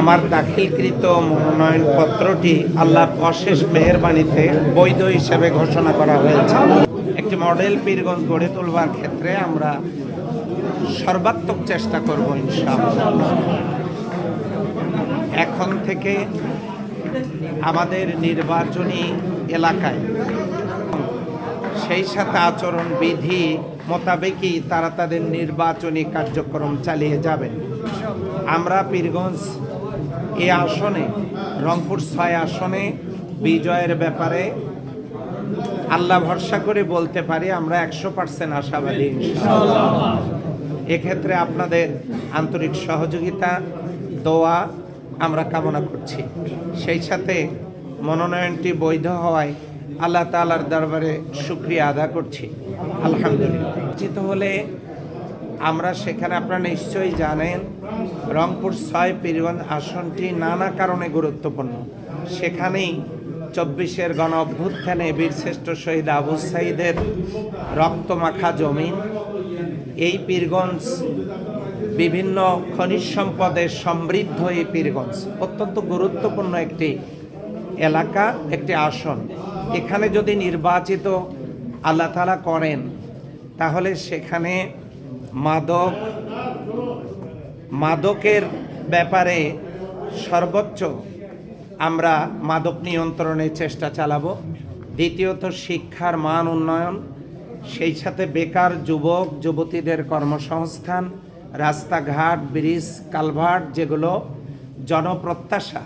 আমার দাখিলকৃত মনোনয়নপত্রটি আল্লাহর অশেষ মেহেরবানিতে বৈধ হিসেবে ঘোষণা করা হয়েছে। একটি মডেল পীরগঞ্জ গড়ে তোলবার ক্ষেত্রে আমরা সর্বাত্মক চেষ্টা করব ইনশাআল্লাহ। এখন থেকে আমাদের নির্বাচনী এলাকায় সেই সাথে আচরণ বিধি মোতাবেকই তারা তাদের নির্বাচনী কার্যক্রম চালিয়ে যাবেন। আমরা পীরগঞ্জ এই আসনে, রংপুর ছয় আসনে বিজয়ের ব্যাপারে আল্লাহ ভরসা করে বলতে পারি, আমরা একশো পার্সেন্ট আশাবাদী এক্ষেত্রে আপনাদের আন্তরিক সহযোগিতা, দোয়া আমরা কামনা করছি। সেই সাথে মনোনয়নটি বৈধ হওয়ায় আল্লাহ তালার দরবারে শুক্রিয়া আদা করছি। আলহামদুলিল্লাহ। হলে আমরা সেখানে আপনারা নিশ্চয়ই জানেন, রংপুর ছয় পীরগঞ্জ আসনটি নানা কারণে গুরুত্বপূর্ণ। সেখানেই চব্বিশের গণ অভ্যুত্থানে বীরশ্রেষ্ঠ শহীদ আবু সাইদের রক্তমাখা জমিন এই পীরগঞ্জ বিভিন্ন খনিজ সম্পদে সমৃদ্ধ এই পীরগঞ্জ। অত্যন্ত গুরুত্বপূর্ণ একটি এলাকা, একটি আসন। এখানে যদি নির্বাচিত আল্লাহ তালা করেন, তাহলে সেখানে মাদক, মাদকের ব্যাপারে সর্বোচ্চ আমরা মাদক নিয়ন্ত্রণের চেষ্টা চালাবো। দ্বিতীয়ত, শিক্ষার মান উন্নয়ন, সেই সাথে বেকার যুবক, যুবতীদের কর্মসংস্থান, রাস্তাঘাট, ব্রিজ, কালভার্ট যেগুলো জনপ্রত্যাশা,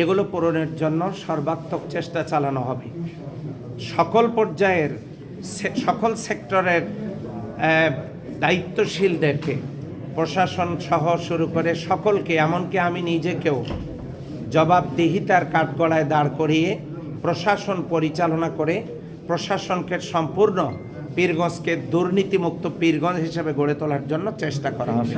এগুলো পূরণের জন্য সর্বাত্মক চেষ্টা চালানো হবে। সকল পর্যায়ের সকল সেক্টরের দায়িত্বশীলদেরকে, প্রশাসন সহ শুরু করে সকলকে, এমনকি আমি নিজেকেও জবাবদিহিতার কাঠগড়ায় দাঁড় করিয়ে প্রশাসন পরিচালনা করে প্রশাসনকে সম্পূর্ণ পীরগঞ্জকে দুর্নীতিমুক্ত পীরগঞ্জ হিসেবে গড়ে তোলার জন্য চেষ্টা করা হবে।